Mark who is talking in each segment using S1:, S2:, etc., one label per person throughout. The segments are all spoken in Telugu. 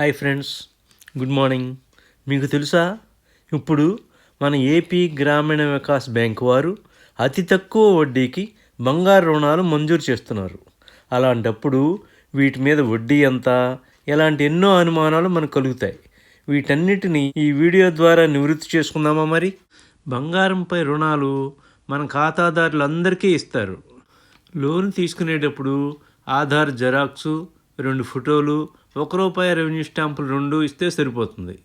S1: Hi friends good morning. మీకు తెలుసా? ఇప్పుడు మన ఏపీ గ్రామీణ వికాస్ బ్యాంక్ వారు అతి తక్కువ వడ్డీకి బంగారు రుణాలు మంజూరు చేస్తున్నారు. అలాంటప్పుడు వీటి మీద వడ్డీ ఎంత? ఇలాంటి ఎన్నో అనుమానాలు మనకు కలుగుతాయి. వీటన్నిటిని ఈ వీడియో ద్వారా నివృత్తి చేసుకుందామా మరి? బంగారంపై రుణాలు మన ఖాతాదారులందరికీ ఇస్తారు. లోన్ తీసుకునేటప్పుడు ఆధార్ జెరాక్సు రెండు ఫోటోలు ఒక రూపాయి రెవెన్యూ స్టాంపులు రెండు ఇస్తే సరిపోతుంది.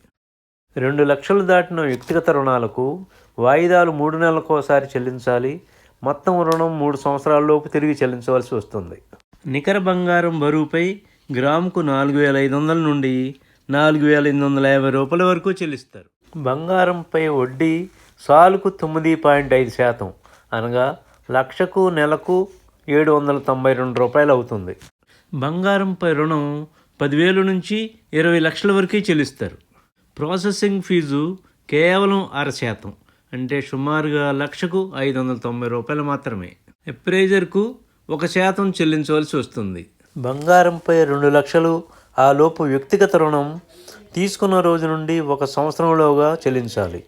S1: రెండు లక్షలు దాటిన వ్యక్తిగత రుణాలకు వాయిదాలు మూడు నెలలకు ఒకసారి చెల్లించాలి. మొత్తం రుణం మూడు సంవత్సరాలలోపు తిరిగి చెల్లించవలసి వస్తుంది. నికర బంగారం బరువుపై గ్రాముకు నాలుగు వేల ఐదు వందల నుండి నాలుగు వేల ఎనిమిది వందల యాభై రూపాయల వరకు చెల్లిస్తారు. బంగారంపై వడ్డీ సాలుకు తొమ్మిది పాయింట్ ఐదు శాతం అనగా లక్షకు నెలకు ఏడు వందల తొంభై రెండు రూపాయలు అవుతుంది. బంగారంపై రుణం పదివేలు నుంచి ఇరవై లక్షల వరకే చెల్లిస్తారు. ప్రాసెసింగ్ ఫీజు కేవలం అర శాతం అంటే సుమారుగా లక్షకు ఐదు వందల తొంభై రూపాయలు మాత్రమే. ఎప్రైజర్కు ఒక శాతం చెల్లించవలసి వస్తుంది. బంగారంపై రెండు లక్షలు ఆ లోపు వ్యక్తిగత రుణం తీసుకున్న రోజు నుండి ఒక సంవత్సరంలోగా చెల్లించాలి.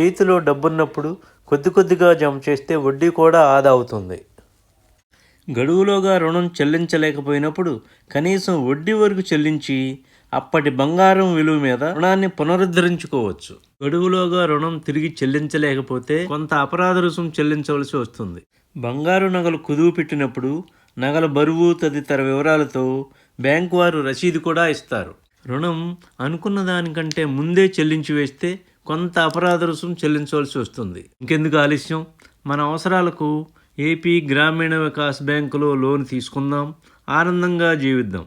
S1: చేతిలో డబ్బున్నప్పుడు కొద్ది కొద్దిగా జమ చేస్తే వడ్డీ కూడా ఆదా అవుతుంది. గడువులోగా రుణం చెల్లించలేకపోయినప్పుడు కనీసం వడ్డీ వరకు చెల్లించి అప్పటి బంగారం విలువ మీద రుణాన్ని పునరుద్ధరించుకోవచ్చు. గడువులోగా రుణం తిరిగి చెల్లించలేకపోతే కొంత అపరాధ రుసుం చెల్లించవలసి వస్తుంది. బంగారు నగలు కుదువు పెట్టినప్పుడు నగల బరువు తదితర వివరాలతో బ్యాంకు వారు రసీదు కూడా ఇస్తారు. రుణం అనుకున్న దానికంటే ముందే చెల్లించి వేస్తే కొంత అపరాధ రుసుం చెల్లించవలసి వస్తుంది. ఇంకెందుకు ఆలస్యం? మన అవసరాలకు ఏపీ గ్రామీణ వికాస్ బ్యాంకులో లోన్ తీసుకుందాం. ఆనందంగా జీవిద్దాం.